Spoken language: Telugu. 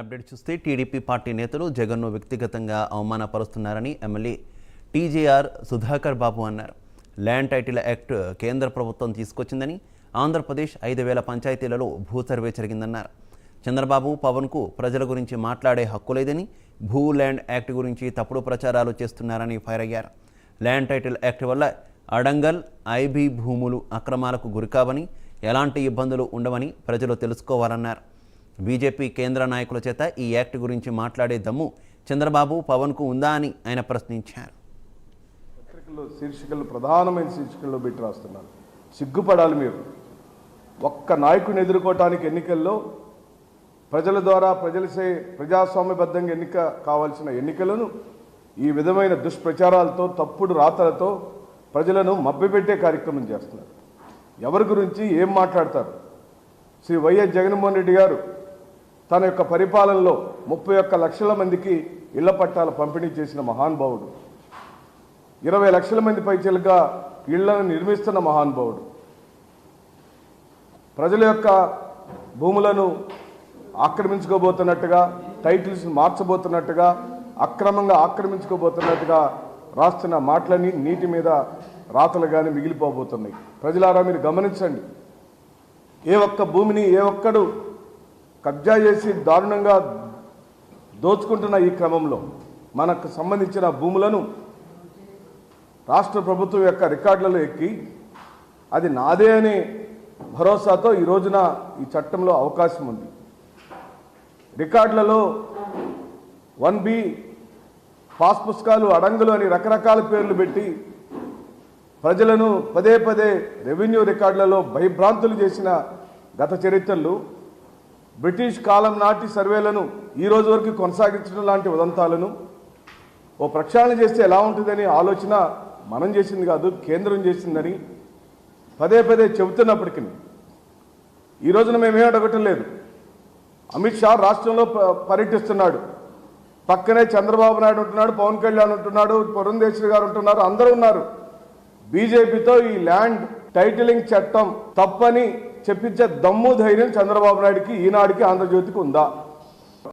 అప్డేట్ చూస్తే టీడీపీ పార్టీ నేతలు జగన్ను వ్యక్తిగతంగా అవమానపరుస్తున్నారని ఎమ్మెల్యే టీజేఆర్ సుధాకర్ బాబు అన్నారు. ల్యాండ్ టైటిల్ యాక్ట్ కేంద్ర ప్రభుత్వం తీసుకొచ్చిందని ఆంధ్రప్రదేశ్ ఐదు వేల పంచాయతీలలో భూ సర్వే జరిగిందన్నారు. చంద్రబాబు పవన్కు ప్రజల గురించి మాట్లాడే హక్కు లేదని భూ ల్యాండ్ యాక్ట్ గురించి తప్పుడు ప్రచారాలు చేస్తున్నారని ఫైర్ అయ్యారు. ల్యాండ్ టైటిల్ యాక్ట్ వల్ల అడంగల్ ఐబీ భూములు అక్రమాలకు గురికావని ఎలాంటి ఇబ్బందులు ఉండవని ప్రజలు తెలుసుకోవాలన్నారు. బీజేపీ కేంద్ర నాయకుల చేత ఈ యాక్ట్ గురించి మాట్లాడే దమ్ము చంద్రబాబు పవన్కు ఉందా అని ఆయన ప్రశ్నించారు. పత్రికల్లో శీర్షికలు ప్రధానమైన శీర్షికల్లో పెట్టి రాస్తున్నారు. సిగ్గుపడాలి మీరు. ఒక్క నాయకుని ఎదుర్కోవటానికి ఎన్నికల్లో ప్రజల ద్వారా ప్రజలసే ప్రజాస్వామ్యబద్ధంగా ఎన్నిక కావాల్సిన ఎన్నికలను ఈ విధమైన దుష్ప్రచారాలతో తప్పుడు రాతలతో ప్రజలను మభ్యపెట్టే కార్యక్రమం చేస్తున్నారు. ఎవరి గురించి ఏం మాట్లాడతారు? శ్రీ వైఎస్ జగన్మోహన్ రెడ్డి గారు తన యొక్క పరిపాలనలో ముప్పై ఒక్క లక్షల మందికి ఇళ్ళ పట్టాలు పంపిణీ చేసిన మహానుభావుడు ఇరవై లక్షల మంది పైచలుగా ఇళ్ళను నిర్మిస్తున్న మహానుభావుడు ప్రజల యొక్క భూములను ఆక్రమించుకోబోతున్నట్టుగా టైటిల్స్ మార్చబోతున్నట్టుగా అక్రమంగా ఆక్రమించుకోబోతున్నట్టుగా రాస్తున్న మాటలని నీటి మీద రాతలుగానే మిగిలిపోబోతున్నాయి. ప్రజలారా మీరు గమనించండి. ఏ ఒక్క భూమిని ఏ ఒక్కడు కబ్జా చేసి దారుణంగా దోచుకుంటున్న ఈ క్రమంలో మనకు సంబంధించిన భూములను రాష్ట్ర ప్రభుత్వం యొక్క రికార్డులలో ఎక్కి అది నాదే అనే భరోసాతో ఈ రోజున ఈ చట్టంలో అవకాశం ఉంది. రికార్డులలో వన్ బి పాస్ పుస్తకాలు అడంగులు అని రకరకాల పేర్లు పెట్టి ప్రజలను పదే పదే రెవెన్యూ రికార్డులలో భయభ్రాంతులు చేసిన గత చరిత్రలు బ్రిటిష్ కాలం నాటి సర్వేలను ఈ రోజు వరకు కొనసాగించడం లాంటి ఉదంతాలను ఓ ప్రక్షాళన చేస్తే ఎలా ఉంటుందని ఆలోచన మనం చేసింది కాదు కేంద్రం చేసిందని పదే పదే చెబుతున్నప్పటికీ. ఈ రోజున మేమేం అడగటం లేదు. అమిత్ షా రాష్ట్రంలో పర్యటిస్తున్నాడు. పక్కనే చంద్రబాబు నాయుడు ఉంటున్నాడు పవన్ కళ్యాణ్ ఉంటున్నాడు పురంధేశ్వరి గారు ఉంటున్నారు అందరూ ఉన్నారు. బీజేపీతో ఈ ల్యాండ్ టైటిలింగ్ చట్టం తప్పని చెప్పించే దమ్ము ధైర్యం చంద్రబాబు నాయుడికి ఈనాడికి ఆంధ్రజ్యోతికి ఉందా?